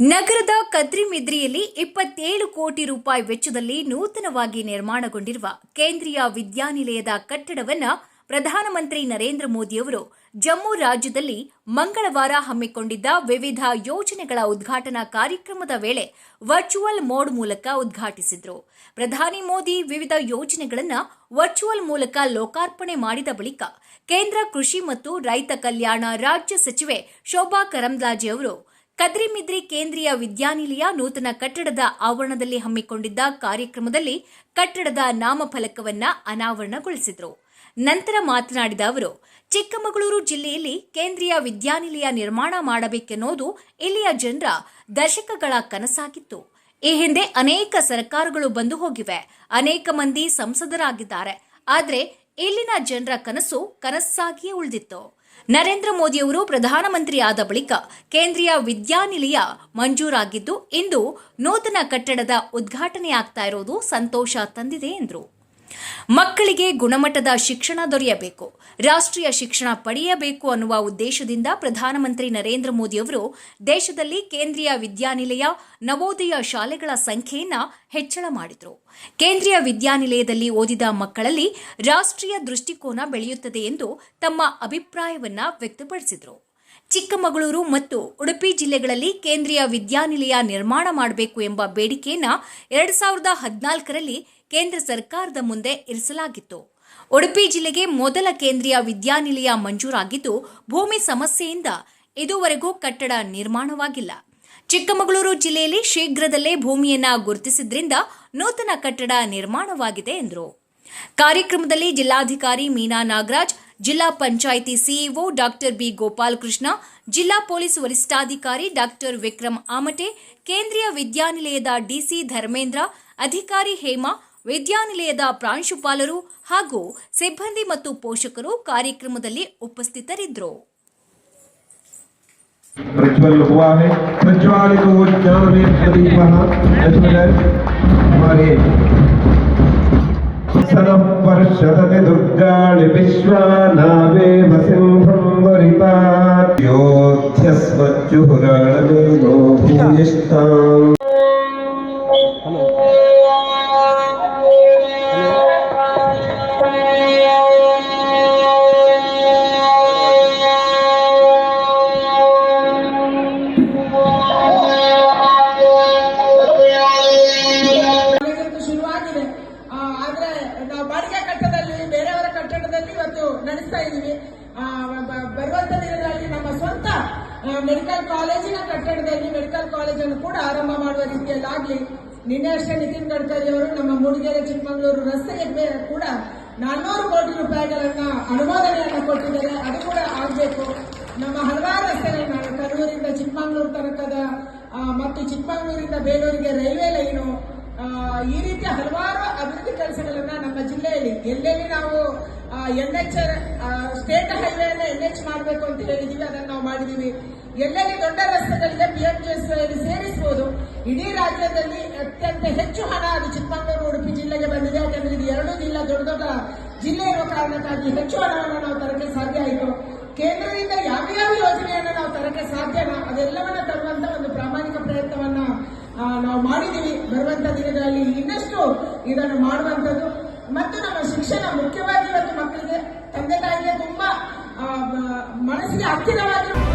ನಗರದ ಕದ್ರಿಮಿದ್ರಿಯಲ್ಲಿ ಇಪ್ಪತ್ತೇಳು ಕೋಟಿ ರೂಪಾಯಿ ವೆಚ್ಚದಲ್ಲಿ ನೂತನವಾಗಿ ನಿರ್ಮಾಣಗೊಂಡಿರುವ ಕೇಂದ್ರೀಯ ವಿದ್ಯಾನಿಲಯದ ಕಟ್ಟಡವನ್ನು ಪ್ರಧಾನಮಂತ್ರಿ ನರೇಂದ್ರ ಮೋದಿ ಅವರು ಜಮ್ಮು ರಾಜ್ಯದಲ್ಲಿ ಮಂಗಳವಾರ ಹಮ್ಮಿಕೊಂಡಿದ್ದ ವಿವಿಧ ಯೋಜನೆಗಳ ಉದ್ಘಾಟನಾ ಕಾರ್ಯಕ್ರಮದ ವೇಳೆ ವರ್ಚುವಲ್ ಮೋಡ್ ಮೂಲಕ ಉದ್ಘಾಟಿಸಿದರು. ಪ್ರಧಾನಿ ಮೋದಿ ವಿವಿಧ ಯೋಜನೆಗಳನ್ನು ವರ್ಚುವಲ್ ಮೂಲಕ ಲೋಕಾರ್ಪಣೆ ಮಾಡಿದ ಬಳಿಕ ಕೇಂದ್ರ ಕೃಷಿ ಮತ್ತು ರೈತ ಕಲ್ಯಾಣ ರಾಜ್ಯ ಸಚಿವೆ ಶೋಭಾ ಕರಂದ್ಲಾಜೆ ಅವರು ಕದ್ರಿಮಿದ್ರಿ ಕೇಂದ್ರೀಯ ವಿದ್ಯಾನಿಲಯ ನೂತನ ಕಟ್ಟಡದ ಆವರಣದಲ್ಲಿ ಹಮ್ಮಿಕೊಂಡಿದ್ದ ಕಾರ್ಯಕ್ರಮದಲ್ಲಿ ಕಟ್ಟಡದ ನಾಮಫಲಕವನ್ನ ಅನಾವರಣಗೊಳಿಸಿದರು. ನಂತರ ಮಾತನಾಡಿದ ಅವರು, ಚಿಕ್ಕಮಗಳೂರು ಜಿಲ್ಲೆಯಲ್ಲಿ ಕೇಂದ್ರೀಯ ವಿದ್ಯಾನಿಲಯ ನಿರ್ಮಾಣ ಮಾಡಬೇಕೆನ್ನೋದು ಇಲ್ಲಿಯ ಜನರ ದಶಕಗಳ ಕನಸಾಗಿತ್ತು. ಈ ಹಿಂದೆ ಅನೇಕ ಸರ್ಕಾರಗಳು ಬಂದು ಹೋಗಿವೆ. ಅನೇಕ ಮಂದಿ ಸಂಸದರಾಗಿದ್ದಾರೆ. ಆದರೆ ಇಲ್ಲಿನ ಜನರ ಕನಸು ಕನಸಾಗಿಯೇ ಉಳಿದಿತ್ತು. ನರೇಂದ್ರ ಮೋದಿಯವರು ಪ್ರಧಾನಮಂತ್ರಿ ಆದ ಬಳಿಕ ಕೇಂದ್ರೀಯ ವಿದ್ಯಾನಿಲಯ ಮಂಜೂರಾಗಿದ್ದು, ಇಂದು ನೂತನ ಕಟ್ಟಡದ ಉದ್ಘಾಟನೆಯಾಗ್ತಾ ಇರೋದು ಸಂತೋಷ ತಂದಿದೆ ಎಂದರು. ಮಕ್ಕಳಿಗೆ ಗುಣಮಟ್ಟದ ಶಿಕ್ಷಣ ದೊರೆಯಬೇಕು, ರಾಷ್ಟ್ರೀಯ ಶಿಕ್ಷಣ ಪಡೆಯಬೇಕು ಅನ್ನುವ ಉದ್ದೇಶದಿಂದ ಪ್ರಧಾನಮಂತ್ರಿ ನರೇಂದ್ರ ಮೋದಿ ಅವರು ದೇಶದಲ್ಲಿ ಕೇಂದ್ರೀಯ ವಿದ್ಯಾನಿಲಯ, ನವೋದಯ ಶಾಲೆಗಳ ಸಂಖ್ಯೆಯನ್ನು ಹೆಚ್ಚಳ ಮಾಡಿದರು. ಕೇಂದ್ರೀಯ ವಿದ್ಯಾನಿಲಯದಲ್ಲಿ ಓದಿದ ಮಕ್ಕಳಲ್ಲಿ ರಾಷ್ಟ್ರೀಯ ದೃಷ್ಟಿಕೋನ ಬೆಳೆಯುತ್ತದೆ ಎಂದು ತಮ್ಮ ಅಭಿಪ್ರಾಯವನ್ನು ವ್ಯಕ್ತಪಡಿಸಿದರು. ಚಿಕ್ಕಮಗಳೂರು ಮತ್ತು ಉಡುಪಿ ಜಿಲ್ಲೆಗಳಲ್ಲಿ ಕೇಂದ್ರೀಯ ವಿದ್ಯಾನಿಲಯ ನಿರ್ಮಾಣ ಮಾಡಬೇಕು ಎಂಬ ಬೇಡಿಕೆಯನ್ನು ಎರಡ್ ಸಾವಿರದ ಹದಿನಾಲ್ಕರಲ್ಲಿ ಕೇಂದ್ರ ಸರ್ಕಾರದ ಮುಂದೆ ಇರಿಸಲಾಗಿತ್ತು. ಉಡುಪಿ ಜಿಲ್ಲೆಗೆ ಮೊದಲ ಕೇಂದ್ರೀಯ ವಿದ್ಯಾನಿಲಯ ಮಂಜೂರಾಗಿದ್ದು, ಭೂಮಿ ಸಮಸ್ಯೆಯಿಂದ ಇದುವರೆಗೂ ಕಟ್ಟಡ ನಿರ್ಮಾಣವಾಗಿಲ್ಲ. ಚಿಕ್ಕಮಗಳೂರು ಜಿಲ್ಲೆಯಲ್ಲಿ ಶೀಘ್ರದಲ್ಲೇ ಭೂಮಿಯನ್ನ ಗುರುತಿಸಿದ್ರಿಂದ ನೂತನ ಕಟ್ಟಡ ನಿರ್ಮಾಣವಾಗಿದೆ ಎಂದರು. ಕಾರ್ಯಕ್ರಮದಲ್ಲಿ ಜಿಲ್ಲಾಧಿಕಾರಿ ಮೀನಾ ನಾಗರಾಜ್, ಜಿಲ್ಲಾ panchayat CEO doctor B Gopalakrishna, ಜಿಲ್ಲಾ ಪೊಲೀಸ್ ವರಿಷ್ಠಾಧಿಕಾರಿ ಡಾಕ್ಟರ್ ವಿಕ್ರಮ್ ಆಮಟೆ, ಕೇಂದ್ರೀಯ ವಿದ್ಯಾನಿಲಯದ ಡಿಸಿ ಧರ್ಮೇಂದ್ರ, ಅಧಿಕಾರಿ ಹೇಮಾ ವಿದ್ಯಾನಿಲಯದ ಪ್ರಾಂಶುಪಾಲರು ಹಾಗೂ ಸಿಬ್ಬಂದಿ ಮತ್ತು ಪೋಷಕರು ಕಾರ್ಯಕ್ರಮದಲ್ಲಿ ಉಪಸ್ಥಿತರಿದ್ದರು प्रज्वल हुआ है प्रज्वालित वो ज्ञान में प्रदीप हमारे सरः पर्षदति दुर्गाणि विश्वानावे वसिंहं वरितात् योध्यस्वज्जुहुराणमेनो भूयिष्ठाम् ನಡೆಸ್ತಾ ಬ- ಬರುವಂತ ದಿನಗಳಲ್ಲಿ ನಮ್ಮ ಸ್ವಂತ ಮೆಡಿಕಲ್ ಕಾಲೇಜಿನ ಕಟ್ಟಡದಲ್ಲಿ ಮೆಡಿಕಲ್ ಕಾಲೇಜನ್ನು ಕೂಡ ಆರಂಭ ಮಾಡುವ ರೀತಿಯಲ್ಲಾಗ್ಲಿ, ನಿನ್ನೆ ಅಷ್ಟೇ ನಿತಿನ್ ಗಡ್ಕರಿ ಅವರು ನಮ್ಮ ಮೂಡಿಗೆರೆ ಚಿಕ್ಕಮಗಳೂರು ರಸ್ತೆಗೆ ಕೂಡ ನಾನ್ನೂರು ಕೋಟಿ ರೂಪಾಯಿಗಳನ್ನ ಅನುಮೋದನೆಯನ್ನು ಕೊಟ್ಟಿದ್ದಾರೆ. ಅದು ಕೂಡ ಆಗಬೇಕು. ನಮ್ಮ ಹಲವಾರು ರಸ್ತೆಗಳನ್ನ, ಕಡೂರಿಂದ ಚಿಕ್ಕಮಗಳೂರು ತನಕದ ಮತ್ತು ಚಿಕ್ಕಮಗಳೂರಿಂದ ಬೇಲೂರಿಗೆ ರೈಲ್ವೆ ಲೈನು ಈ ರೀತಿ ಹಲವಾರು ಅಭಿವೃದ್ಧಿ ಕೆಲಸಗಳನ್ನ ನಮ್ಮ ಜಿಲ್ಲೆಯಲ್ಲಿ ಎಲ್ಲೆಲ್ಲಿ ನಾವು ಎನ್ ಎಚ್ ಸ್ಟೇಟ್ ಹೈವೇ ಅನ್ನ ಎನ್ ಎಚ್ ಮಾಡಬೇಕು ಅಂತ ಹೇಳಿದೀವಿ, ಅದನ್ನ ನಾವು ಮಾಡಿದೀವಿ. ಎಲ್ಲೆಲ್ಲಿ ದೊಡ್ಡ ರಸ್ತೆಗಳಿಗೆ ಪಿ ಎಂ ಸೇರಿಸಬಹುದು ಇಡೀ ರಾಜ್ಯದಲ್ಲಿ ಅತ್ಯಂತ ಹೆಚ್ಚು ಹಣ ಅದು ಚಿಕ್ಕಮಗಳೂರು, ಉಡುಪಿ ಜಿಲ್ಲೆಗೆ ಬಂದಿದೆ. ಯಾಕಂದ್ರೆ ಇದು ಎರಡು ಜಿಲ್ಲೆ, ದೊಡ್ಡ ದೊಡ್ಡ ಜಿಲ್ಲೆ ಇರುವ ಕಾರಣಕ್ಕಾಗಿ ಹೆಚ್ಚು ಹಣವನ್ನು ನಾವು ತರಕ್ಕೆ ಸಾಧ್ಯ ಆಯಿತು. ಕೇಂದ್ರದಿಂದ ಯಾವ ಯಾವ ಯೋಜನೆಯನ್ನು ನಾವು ತರಕ್ಕೆ ಸಾಧ್ಯನೋ ಅದೆಲ್ಲವನ್ನ ತರುವಂತ ಒಂದು ಪ್ರಾಮಾಣಿಕ ಪ್ರಯತ್ನವನ್ನ ನಾವು ಮಾಡಿದೀವಿ ಬರುವಂತ ದಿನಗಳಲ್ಲಿ ಇನ್ನಷ್ಟು ಇದನ್ನು ಮಾಡುವಂಥದ್ದು. ಮತ್ತು ನಮ್ಮ ಶಿಕ್ಷಣ ಮುಖ್ಯವಾಗಿ ಇವತ್ತು ಮಕ್ಕಳಿಗೆ ತಂದೆ ತಾಯಿಗೆ ತುಂಬಾ ಮನಸ್ಸಿಗೆ ಹತ್ತಿರವಾಗಿರುವ